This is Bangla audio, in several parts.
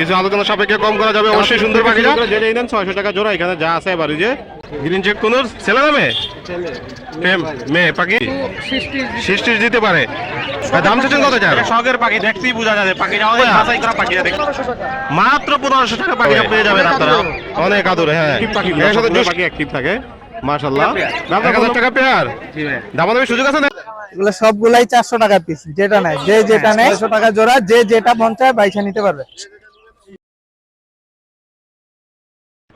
কিছু আলোচনা সাপেক্ষে কম করা যাবে অবশ্যই সুন্দর পাখিটা যেটাই নেন ছয়শো টাকা জোড়া এখানে যা আছে এবার যে গ্রিন চেক কোন ছেলে না মেয়ে? মেয়ে- পাখি? সৃষ্টি দিতে পারে। দাম চাচ্ছেন কত চার শখের পাখি দেখতেই বোঝা যাবে। পাখিটা অনেক বাছাই করা পাখি মাত্র পনেরোশো টাকা পাখিটা পেয়ে যাবেন আপনারা অনেক আদরে হ্যাঁ। এর সাথে পাখি অ্যাক্টিভ থাকে। মাশাল্লাহ এক হাজার টাকা পেয়ার। দামাদামি সুযোগ আছে না? এগুলো সবগুলাই চারশো টাকা পিস যেটা নেয় যে যেটা নেয় একশো টাকা জোড়া যে যেটা মন চায় বাইশে নিতে পারবে।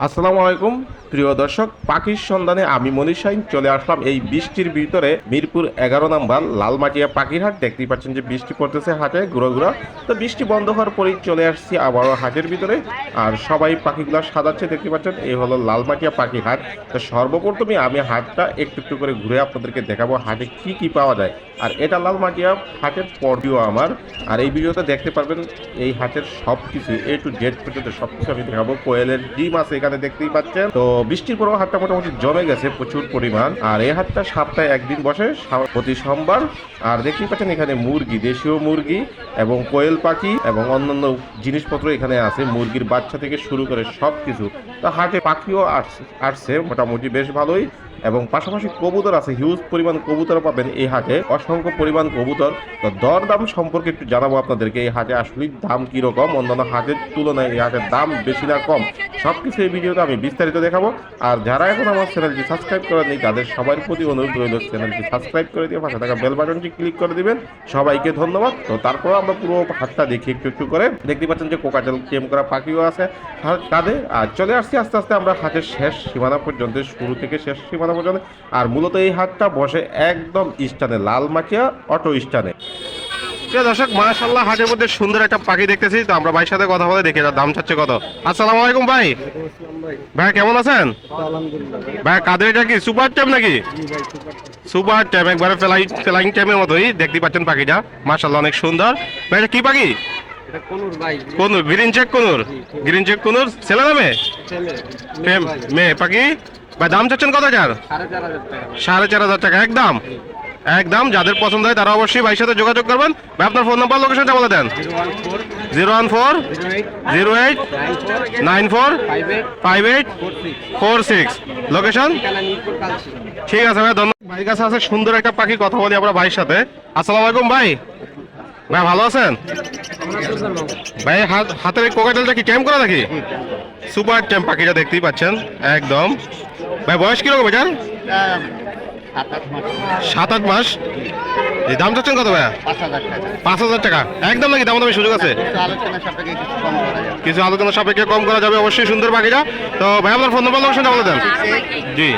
আসসালামু আলাইকুম, প্রিয় দর্শক, পাখির সন্ধানে আমি মনীষ সাইন। চলে আসলাম এই বৃষ্টির ভিতরে, মিরপুর এগারো নাম্বার, লালমাটিয়া পাখির হাট দেখতেই পাচ্ছেন যে বৃষ্টি পড়তেছে হাটে ঘুরো ঘুরো তো বৃষ্টি বন্ধ হওয়ার পরেই চলে আসছি আবারও হাটের ভিতরে। আর সবাই পাখিগুলো সাজাচ্ছে দেখতে পাচ্ছেন, এই হলো লালমাটিয়া পাখি হাট তো সর্বপ্রথমে আমি হাটটা একটু একটু করে ঘুরে আপনাদেরকে দেখাবো, হাটে কি কি পাওয়া যায়। আর এটা লালমাটিয়া হাটের পর্বিও আমার। আর এই ভিডিওতে দেখতে পারবেন এই হাটের সব কিছু এ টু জেড পর্যন্ত সব কিছু আমি দেখাবো। কোয়েলের ডিম আছে এখানে দেখতেই পাচ্ছেন। তো বৃষ্টির পরেও হাটটা মোটামুটি জমে গেছে প্রচুর পরিমাণ। আর এই হাটটা সপ্তাহে একদিন বসে প্রতি সোমবার। আর দেখতেই পাচ্ছেন এখানে মুরগি, দেশীয় মুরগি এবং কোয়েল পাখি এবং অন্যান্য জিনিসপত্র এখানে আছে। মুরগির বাচ্চা থেকে শুরু করে সব কিছু তো হাটে পাখিও আসছে- মোটামুটি বেশ ভালোই এবং পাশাপাশি কবুতর আছে হিউজ পরিমাণ কবুতর পাবেন এই হাটে, অসংখ্য পরিমাণ কবুতর। তো দর দাম সম্পর্কে একটু জানাব আপনাদেরকে, এই হাটে আসলে দাম কীরকম? অন্যান্য হাটের তুলনায় এই হাটের দাম বেশি না কম? সব কিছু এই ভিডিওতে আমি বিস্তারিত দেখাবো। আর যারা এখন আমার চ্যানেলটি সাবস্ক্রাইব করেননি, তাদের সবার প্রতি অনুরোধ রইল, চ্যানেলটি সাবস্ক্রাইব করে দিয়ে পাশে থাকা বেল বাটনটি ক্লিক করে দিবেন। সবাইকে ধন্যবাদ। তো তারপর আমরা পুরো হাটটা দেখি একটু একটু করে। দেখতে পাচ্ছেন যে কোকাটেল টেম করা পাখিও আছে কাঁধে। আর চলে আসছি আস্তে আস্তে আমরা হাটের শেষ সীমানা পর্যন্ত শুরু থেকে শেষ সীমানা পর্যন্ত আর মূলত এই হাটটা বসে একদম স্টানে লালমাটিয়া অটো স্টানে দর্শক মাশাল্লাহ হাটের মধ্যে সুন্দর একটা পাখি দেখতেছি। তো আমরা ভাইয়ের সাথে কথা বলে দেখি এটার দাম চাচ্ছে কত। আসসালামু আলাইকুম ভাই। ভাই কেমন আছেন? ভাই কাদের এটা কি? সুপার ট্যাম নাকি? সুপার ট্যাম একবারে ফ্লাই ফ্লাইং ট্যামের মতোই দেখতে পাচ্ছেন পাখিটা। মাশাল্লাহ অনেক সুন্দর। ভাই এটা কি পাখি? Conure green cheek conure? Green cheek conure? ছেলে না মেয়ে? মেয়ে- পাখি? ভাই দাম চাচ্ছেন কত হাজার? সাড়ে চার হাজার টাকা। একদম। একদম যাদের পছন্দ হয় তারা অবশ্যই ভাইয়ের সাথে যোগাযোগ করবেন। ভাই আপনার ফোন নাম্বার লোকেশনটা বলে দেন। Zero one four zero eight nine four five eight four six. Location ঠিক আছে ভাই ধন্যবাদ। ভাইয়ের কাছে আছে সুন্দর একটা পাখি কথা বলি আমরা ভাইয়ের সাথে। আসসালামু আলাইকুম ভাই। ভাই ভালো আছেন? ভাই হাত হাতের কোকাটেলটা কি ক্যাম্প করা নাকি? সুপার ট্যাম্প পাখিটা দেখতেই পাচ্ছেন। একদম। ভাই বয়স কীরকম এটার সাত আট মাস। এই দাম চাচ্ছেন কত ভাইয়া? পাঁচ হাজার টাকা। একদম নাকি দাম দামি সুযোগ আছে? কিছু আলোচনা সাপেক্ষে কম করা যাবে। অবশ্যই সুন্দর পাখিটা। তো ভাই আপনার ফোন নাম্বার লোকেশনটা বলে দেন। জি।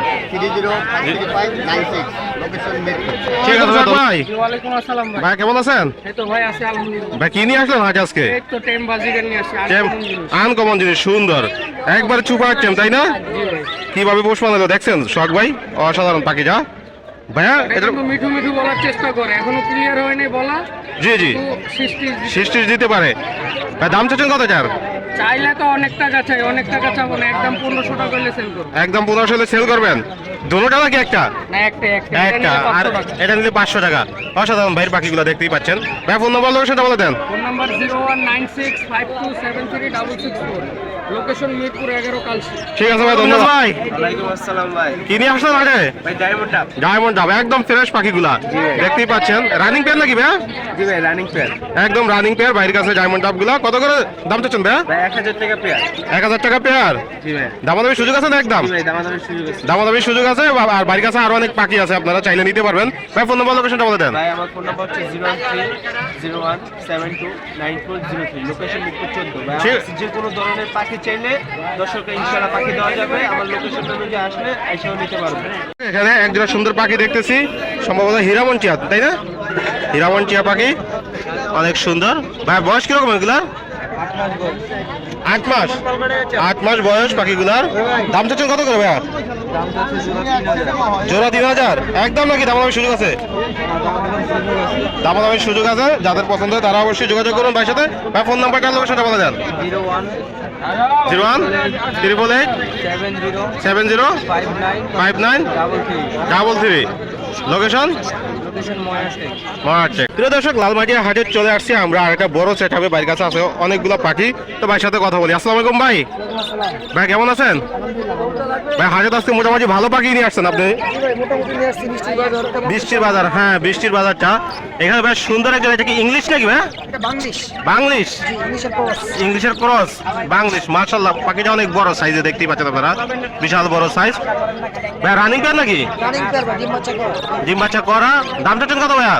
ঠিক আছে ভাই। ওয়ালাইকুম আসসালাম ভাই। ভাই কেমন আছেন? এই তো ভাই আছে আলহামদুলিল্লাহ। ভাই কি নিয়ে আসলেন আজ আজকে? এই তো টেম বাজিগার নিয়ে আসি আনকমন জিনিস। সুন্দর। একবার চুপা টেম তাই না? কীভাবে পোষ বানালো দেখছেন? শখ ভাই অসাধারণ পাখিটা ভাইয়া এটা কিন্তু মিঠু মিঠু বলার চেষ্টা করে এখনও ক্লিয়ার হয় বলা। জি জি। সৃষ্টি সৃষ্টি দিতে পারে। ভাই দাম চাচ্ছেন কত চার? চাইলে তো অনেক টাকা চাই অনেক টাকা চাবো না একদম পনেরোশো টাকা হলে সেল করব। একদম পনেরোশো হলে সেল করবেন? দুটোটা নাকি একটা? না একটা একটা। আর এটা নিলে পাঁচশো টাকা। অসাধারণ ভাইয়ের পাখিগুলো দেখতেই পাচ্ছেন। ভাই ফোন নম্বর লোকেশনটা বলে দেন। Phone number zero one nine six five two seven three double six four. Location Mirpur এগারো কালসি। ঠিক আছে ভাই ধন্যবাদ। ভাই ওয়ালাইকুম আসসালাম ভাই। কি নিয়ে আসলেন আগে? ভাই ডায়মন্ড আপ ডায়মন্ড ডাব একদম ফ্রেশ পাখিগুলা। দেখতেই পাচ্ছেন। রানিং পেয়ার নাকি ভাইয়া জি ভাই রানিং পেয়ার একদম রানিং পেয়ার বাইরের কাছে ডায়মন্ড ডাবগুলা কত করে দাম চাচ্ছেন ভাইয়া ভাই এক হাজার টাকা পেয়ার এক হাজার টাকা পেয়ার জি ভাই। দামাদামি সুযোগ আছে না একদম? জি ভাই দামাদামি সুযোগ আছে। দামাদামি সুযোগ আছে আর বাড়ির কাছে আরও অনেক পাখি আছে আপনারা চাইলে নিতে পারবেন। ভাই ফোন নম্বর লোকেশনটা বলে দেন। ভাই আমার ফোন নাম্বার হচ্ছে zero one three zero one seven two nine four zero three location Mirpur চোদ্দ। ভাই যে কোনো ধরনের পাখি চাইলে দর্শককে ইনশাল্লাহ পাখি দেওয়া যাবে। আমার লোকেশন অনুযায়ী আসলে এসেও নিতে পারবে এখানে একজোড়া সুন্দর পাখি দেখতেছি, সম্ভবত হীরামন টিয়া তাই না? হীরামন টিয়া পাখি, অনেক সুন্দর। ভাই, বয়স কীরকম এগুলা? আট মাস। আট মাস বয়স পাখিগুলার। দাম চাচ্ছেন কত করে ভাইয়া? জোড়া তিন হাজার। একদম নাকি দামাদামি সুযোগ আছে? দামাদামির সুযোগ আছে, যাদের পছন্দ হয় তারা অবশ্যই যোগাযোগ করুন ভাইয়ের সাথে। ভাই ফোন নাম্বারটা লোকেশনটা বলে দেন? Zero one triple eight seven zero five nine double three location প্রিয় দর্শক লালমাটিয়া হাটে চলে আসছি। আমরা আর একটা বড় সেট হবে বাড়ির কাছে আছে অনেকগুলো পাখি। তো ভাইয়ের সাথে কথা বলি। আসসালামু আলাইকুম ভাই। ভাই কেমন আছেন? ভাই হাটে আজকে মোটামুটি ভালো পাখি নিয়ে আসছেন আপনি? বৃষ্টির বাজার হ্যাঁ বৃষ্টির বাজারটা। এখানে বেশ সুন্দর একটা এটা কি ইংলিশ নাকি ভাই? বাংলিশ। ইংলিশের ক্রস। বাংলিশ মার্শাল্লাহ পাখিটা অনেক বড় সাইজে দেখতেই পাচ্ছেন আপনারা। বিশাল বড় সাইজ ভাই রানিং পেয়ার নাকি? ডিম বাচ্চা করা চাচ্ছেন কত ভাইয়া?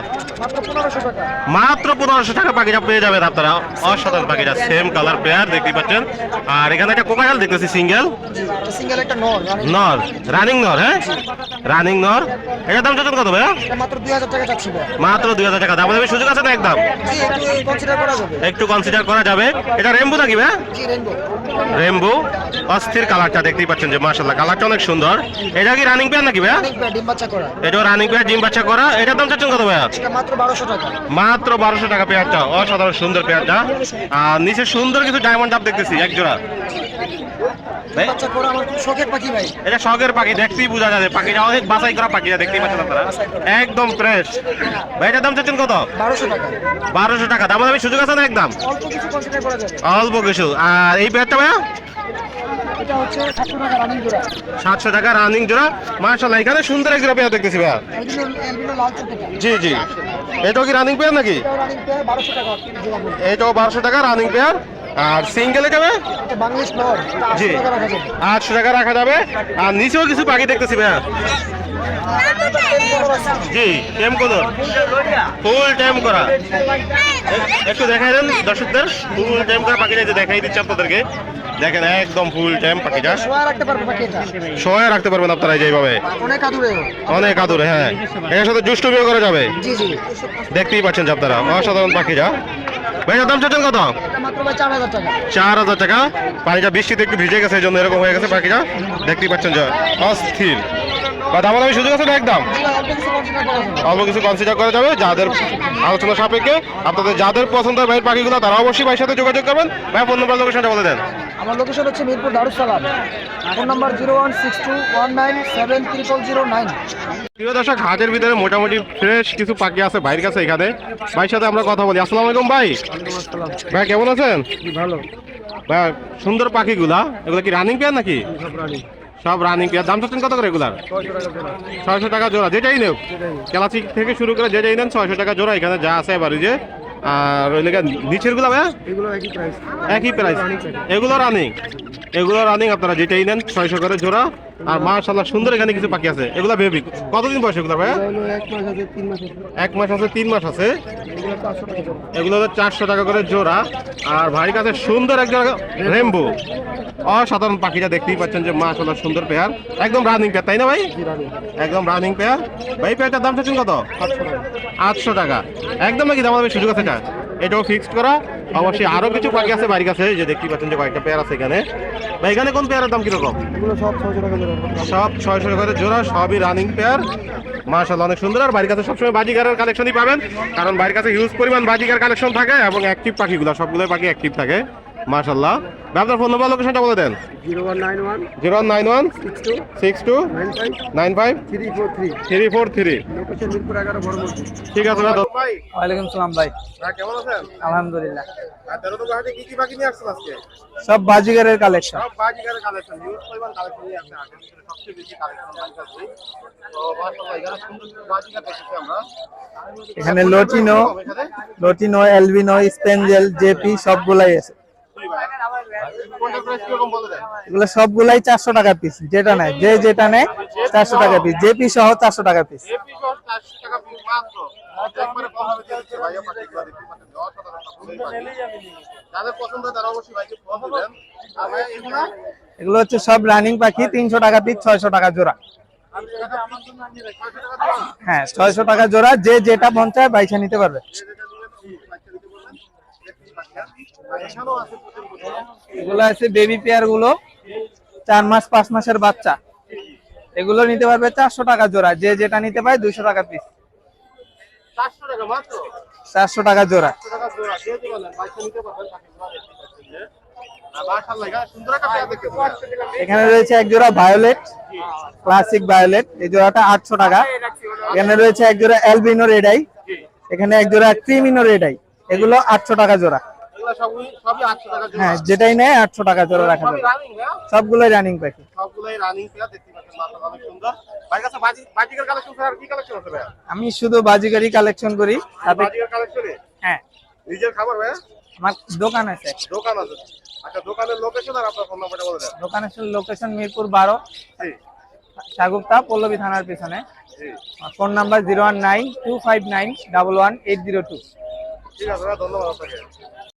মাত্র পনেরোশো টাকা পাখিটা পেয়ে যাবেন আপনারা। অসাধারণ পাখিটা সেম কালার পেয়ার দেখতেই পাচ্ছেন। আর এখানে একটা কোকায়াল দেখতেছি সিঙ্গেল নর রানিং নর হ্যাঁ? রানিং নর। এটার দাম চাচ্ছেন কত ভাইয়া? মাত্র দুই হাজার টাকা। দাম সুযোগ আছে না একদম? একটু কনসিডার করা যাবে। এটা রেম্বু নাকি ভাইয়া? রেম্বু অস্থির কালারটা দেখতেই পাচ্ছেন যে মাশাল্লাহ কালারটা অনেক সুন্দর। এটা কি রানিং পেয়ার নাকি ভাইয়া? এটাও রানিং পেয়ার ডিম বাচ্চা করা। দাম চাচ্ছেন কত ভাইয়া? মাত্র বারোশো টাকা। মাত্র বারোশো টাকা পেয়ারটা অসাধারণ সুন্দর পেয়ারটা আর নিচে সুন্দর কিছু ডায়মন্ড ডাব দেখতেছি এক জোড়া। এটা শখের পাখি দেখতেই বোঝা যাবে পাখিটা অনেক বাছাই করা পাখিটা দেখতেই পাচ্ছেন আপনারা। একদম ফ্রেশ ভাই এটার দাম চাচ্ছেন কত? বারোশো টাকা। বারোশো টাকা। দাম সুযোগ আছে না একদম? কিছু অল্প কিছু। আর এই পেয়ারটা ভাইয়া? এটা হচ্ছে সাতশো টাকা রানিং জোড়া। সাতশো টাকা রানিং জোড়া। মার্শাল্লাহ এখানে সুন্দর এক জোড়া পেয়ার দেখতেছি চোখটা জি জি। এটাও কি রানিং পেয়ার নাকি? এটাও বারোশো টাকা রানিং পেয়ার। আর সিঙ্গেল এটা জি আটশো টাকা রাখা যাবে। যাবে। আর নিচেও কিছু পাখি দেখতেছি ভাইয়া। জি টেম কদর। ফুল টাইম করা। একটু দেখাই দেন দর্শকদের। ফুল টাইম করা পাখিটা এই দেখাই দিচ্ছি আপনাদেরকে। দেখেন একদম ফুল টাইম পাখিটা সোয়া রাখতে পারবেন আপনারা যেভাবে অনেক আদুরে অনেক আদরে হ্যাঁ। এর সাথে দুষ্টুমিও করা যাবে। দেখতেই পাচ্ছেন যে আপনারা অসাধারণ পাখিটা দাম চাচ্ছেন কত? চার হাজার টাকা। পানিটা বৃষ্টিতে একটু ভিজে গেছে এই জন্য এরকম হয়ে গেছে পাখিটা। দেখতেই পাচ্ছেন যে অস্থির। বা দাম আমি সুযোগ আছে না একদম? অল্প কিছু কনসিডার করা যাবে যাদের আলোচনা সাপেক্ষে। আপনাদের যাদের পছন্দ হয় ভাইয়ের পাখিগুলো তারা অবশ্যই ভাইয়ের সাথে যোগাযোগ করবেন। ভাই ফোন নম্বর লোকেশনটা বলে দেন। আমার লোকেশন হচ্ছে Mirpur Darussalam. Phone number zero one six two one nine seven triple zero nine. প্রিয় দর্শক হাটের ভিতরে মোটামুটি ফ্রেশ কিছু পাখি আছে ভাইয়ের কাছে এখানে। ভাইয়ের সাথে আমরা কথা বলি। আসসালামু আলাইকুম ভাই। ভাই কেমন আছেন? ভালো। ভাই সুন্দর পাখিগুলা? এগুলো কি রানিং পেয়ার নাকি? সব রানিং পেয়ার দাম চাচ্ছেন কত করে এগুলার? ছয়শো টাকা জোড়া। যেটাই নেও ক্লাসিক থেকে শুরু করে যেটাই নেন ছয়শো টাকা জোড়া। এখানে যা আছে এবার যে আর ওই লেগে নিচেরগুলা ভাইয়া? এগুলো একই প্রাইস একই প্রাইস এগুলো রানিং এগুলো রানিং আপনারা যেটাই নেন ছয়শো করে জোড়া। আর মাশাল্লাহ সুন্দর এখানে কিছু পাখি আছে। এগুলা বেবি কতদিন বয়স এগুলো হলো এক মাস আছে তিন মাস আছে। এগুলো হলো চারশো টাকা করে জোড়া। আর ভাইয়ের কাছে সুন্দর এক জায়গা রেমবো অসাধারণ পাখিটা দেখতেই পাচ্ছেন যে মাশাল্লাহ সুন্দর পেয়ার। একদম রানিং পেয়ার তাই না ভাই? একদম রানিং পেয়ার ভাই পেয়ারটার দাম চাচ্ছেন কত? আটশো টাকা। একদম নাকি দাম হবে সুযোগ আছে এটাও ফিক্সড করা। অবশ্যই আরও কিছু পাখি আছে বাড়ির কাছে যে দেখতে পাচ্ছেন যে কয়েকটা পেয়ার আছে এখানে। ভাই এখানে কোন পেয়ারের দাম কীরকম? সব ছয়শো টাকা জোড়া। সবই রানিং পেয়ার মার্শাল অনেক সুন্দর। আর বাড়ির কাছে সবসময় বাজিগারের কালেকশনই পাবেন কারণ বাড়ির কাছে হিউজ পরিমাণ বাজিগার কালেকশন থাকে এবং অ্যাক্টিভ পাখিগুলো সবগুলো পাখি অ্যাক্টিভ থাকে। মার্শাল্লাহ আপনার ফোন নম্বর লোকেশনটা বলে দেন। Zero one nine one six two nine five three four three ঠিক আছে ভাই ওয়ালাইকুম সালাম ভাই। কেমন আছেন? আলহামদুলিল্লাহ। সব বাজিগারের কালেকশন সব বাজিগারের কালেকশন হিউজ পরিমাণ কালেকশন নিয়ে আসছে সবচেয়ে বেশি কালেকশন বাজিগার তো এখানে সুন্দর সুন্দর বাজিগার দেখতেছি আমরা। এখানে লটিনো লটিনো এলবিনো স্পেঞ্জেল জেপি সবগুলাই আছে। এগুলো সবগুলাই চারশো টাকা পিস যেটা নেয় যে যেটা নেয় চারশো টাকা পিস জেপি সহ চারশো টাকা পিস সহ 400 টাকা পিস মাত্র। একবারে কম হবে দিয়ে দিচ্ছে ভাইয়া পাখিগুলো দেখতে পাচ্ছেন অসাধারণ সবগুলোই পাখি যাদের পছন্দ তারা অবশ্যই ভাইকে ফোন দিবেন। আর ভাইয়া এগুলা এগুলো হচ্ছে সব রানিং পাখি তিনশো টাকা পিস ছয়শো টাকা জোড়া। হ্যাঁ ছয়শো টাকা জোড়া যে যেটা মন চায় বাইসা নিতে পারবে। এগুলো আছে বেবি পেয়ারগুলো। চার মাস পাঁচ মাসের বাচ্চা। এগুলো নিতে পারবে চারশো টাকা জোড়া। যে যেটা নিতে পারে দুইশো টাকা পিস চারশো টাকা জোড়া। এখানে রয়েছে এক জোড়া ভায়োলেট ক্লাসিক ভায়োলেট এই জোড়াটা আটশো টাকা। এখানে রয়েছে এক জোড়া অ্যালবিনো রেডাই এখানে এক জোড়া ক্রিমিনো রেডাই এগুলো আটশো টাকা জোড়া। সবই সবই আটশো টাকা জোড়া হ্যাঁ যেটাই নেয় আটশো টাকা জোড়া রাখা যাবে। রানিং হ্যাঁ? সবগুলোই রানিং পাখি সবগুলোই রানিং পেয়ার দেখতে পাচ্ছেন মাশাআল্লাহ অনেক সুন্দর। ভাই কাছে বাজি বাজিকার কালেকশন আর কি কালেকশন আছে ভাই আমি শুধু বাজিগারি কালেকশন করি। সাথে বাজিকার কালেকশনে হ্যাঁ। নিজের খাবার ভাই আমার দোকান আছে। দোকান আছে। আচ্ছা দোকানের লোকেশন আর আপনার ফোন নাম্বারটা বলে দেন। দোকানের লোকেশন মিরপুর বারো জি। সাগুপ্তা পল্লবী থানার পিছনে। Phone number zero one nine two five nine double one eight zero two ঠিক আছে ধন্যবাদ আপনাকে।